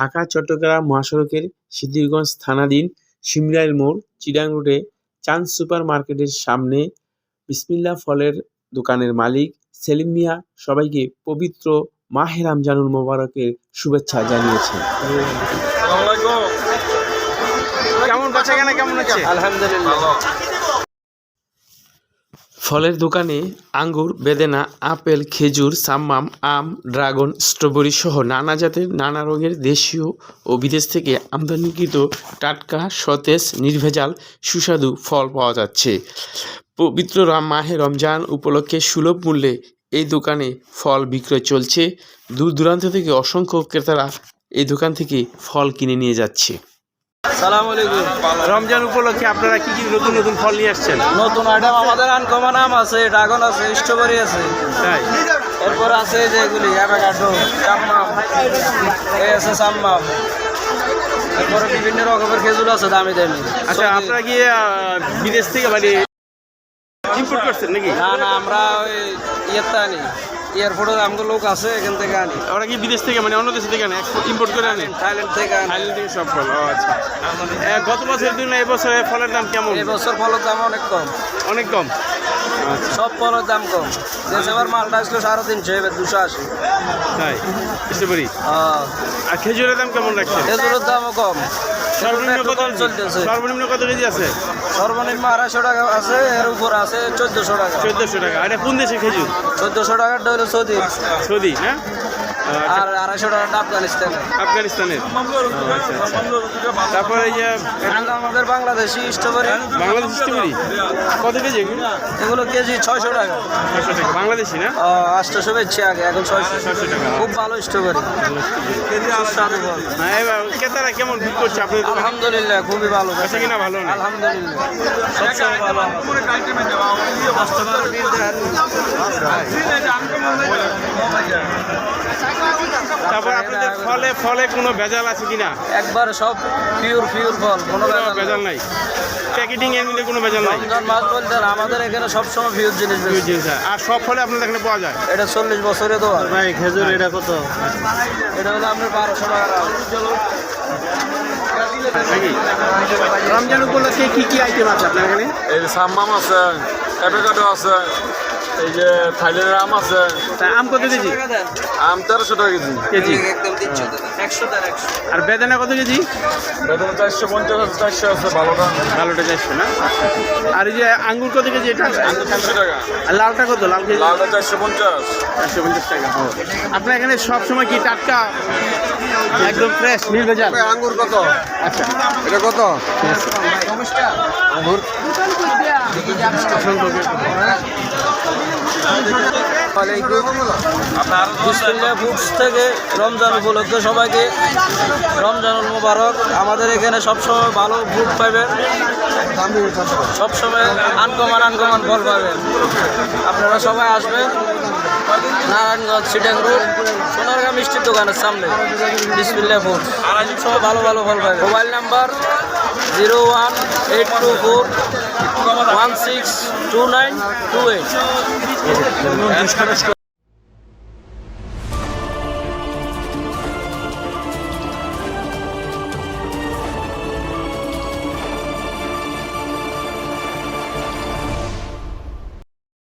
ঢাকা চট্টগ্রাম মহাসড়কের সিদ্ধিরগঞ্জ থানাধীন শিমরাইল মোড় চিরাং রোডে চাঁদ সুপার মার্কেটের সামনে বিসমিল্লাহ ফলের দোকানের মালিক সেলিম মিয়া সবাইকে পবিত্র মাহে রমজানুল মোবারকের শুভেচ্ছা জানিয়েছেন কেমন বেচা কেমন হচ্ছে আলহামদুলিল্লাহ। ফলের দোকানে আঙ্গুর, বেদেনা, আপেল, খেজুর, সাম্মাম, আম, ড্রাগন, স্ট্রবেরি সহ নানা জাতের নানা রঙের দেশীয় ও বিদেশ থেকে আমদানিকৃত টাটকা, সতেজ, নির্ভেজাল, সুস্বাদু ফল পাওয়া যাচ্ছে। পবিত্র রাম, মাহে রমজান উপলক্ষে সুলভ মূল্যে এই দোকানে ফল বিক্রয় চলছে। দূর দূরান্ত থেকে অসংখ্য ক্রেতারা এই দোকান থেকে ফল কিনে নিয়ে যাচ্ছে। সালাম আলাইকুম। রমজান উপলক্ষে আপনারা কি কি নতুন নতুন ফল নিয়ে আসছেন? নতুন আইটেম আমাদের আনকমন আম আছে ড্রাগন আছে স্ট্রবেরি আছে। তাই? এরপর আছে যে এগুলি অ্যাভোকাডো চাম্মাম এই আছে চাম্মাম এরপরে বিভিন্ন রকমের খেজুর আছে দামি দামি। আচ্ছা আপনারা কি বিদেশ থেকে মানে ইম্পোর্ট করছেন নাকি? না না আমরা ওই ইয়েতে আনি। এয়ারপোর্টের আমগো লোক আছে এখান থেকে আনি। ওরা কি বিদেশ থেকে মানে অন্য দেশ থেকে আনে? ইম্পোর্ট করে আনে? থাইল্যান্ড থেকে আনি। থাইল্যান্ড থেকে সব ফল আচ্ছা। গত বছরের তুলনায় এবছরে ফলের দাম কেমন? এবছর ফলের দাম অনেক কম। অনেক কম? আচ্ছা। সব ফলের দাম কম। দেশেবার মালটা আসলো সাড়ে তিনশো এবার দুশো আশি। তাই? স্ট্রবেরি হ্যাঁ। আর খেজুরের দাম কেমন রাখছেন? খেজুরের দামও কম। সর্বনিম্ন কত চলতেছে। সর্বনিম্ন কত কেজি আছে? সর্বনিম্ন আড়াইশো টাকা আছে এর উপর আছে চোদ্দশো টাকা। চোদ্দশো টাকা। আর এটা কোন দেশে খেজুর? চোদ্দশো টাকার হলো সৌদি। সৌদি হ্যাঁ আর আড়াইশো টাকাটা আফগানিস্তানে আফগানিস্তানের। ও, আচ্ছা আচ্ছা। তারপরে এই যে আমাদের বাংলাদেশি স্ট্রবেরি। বাংলাদেশ স্ট্রবেরি? কত কেজি এগুলো? এগুলো কেজি ছয়শো টাকা। বাংলাদেশি না? আটশোশো বেচছে আগে এখন ছয়শো। ছশো টাকা। খুব ভালো স্ট্রবেরি। ক্রেতারা কেমন ভিড় করছে দোকানে? আলহামদুলিল্লাহ খুবই ভালো। বেচা কিনা ভালো না? আলহামদুলিল্লাহ। সবসময় ভালো। তারপর আপনাদের ফলে ফলে কোনো ভেজাল আছে কিনা? একবার সব পিওর পিওর ফল কোনো ভেজাল নাই। প্যাকেটিং এর মধ্যে কোনো ভেজাল নাই? রমজান মাস বলতে আমাদের এখানে সবসময় পিওর জিনিস দুই বেশি জিনিস আর সব ফলে আপনাদের এখানে পাওয়া যায়? এটা চল্লিশ বছরে তো ভাই খেজুর এটা কত? এটা হলো আপনার বারোশো টাকা রমজান উপলক্ষে কি কি আইটেম আছে আপনার এখানে? সাম্মাম আছে অ্যাভোকাডো আছে। এই যে থাইল্যান্ডের আম আছে। তা আম কত কেজি? আম তেরোশো টাকা কেজি। কেজি? একশো আর বেদানা কত কেজি? বেতন চারশো পঞ্চাশ আছে চারশো আছে ভালোটা। ভালোটা চারশো না? আর এই যে আঙ্গুর কত কেজি? এটা তিনশো টাকা। আর লালটা কত? লাল কেজি? লালটা চারশো পঞ্চাশ। চারশো পঞ্চাশ টাকা আপনার এখানে সবসময় কি টাটকা একদম ফ্রেশ নির্ভেজাল আঙ্গুর কত? আচ্ছা। এটা কত? বিসমিল্লাহ ফুডস থেকে রমজান উপলক্ষে সবাইকে রমজানুল মোবারক। আমাদের এখানে সবসময় ভালো ফুড পাবেন সবসময় আনকমান আনকমান ফল পাবেন আপনারা সবাই আসবেন। নারায়ণগঞ্জ সিটাং রোড, সোনারগাঁ মিষ্টির দোকানের সামনে। বিসমিল্লাহ ফুড সবাই ভালো ভালো ফল পাবেন mobile number zero one eight two four one six two nine two eight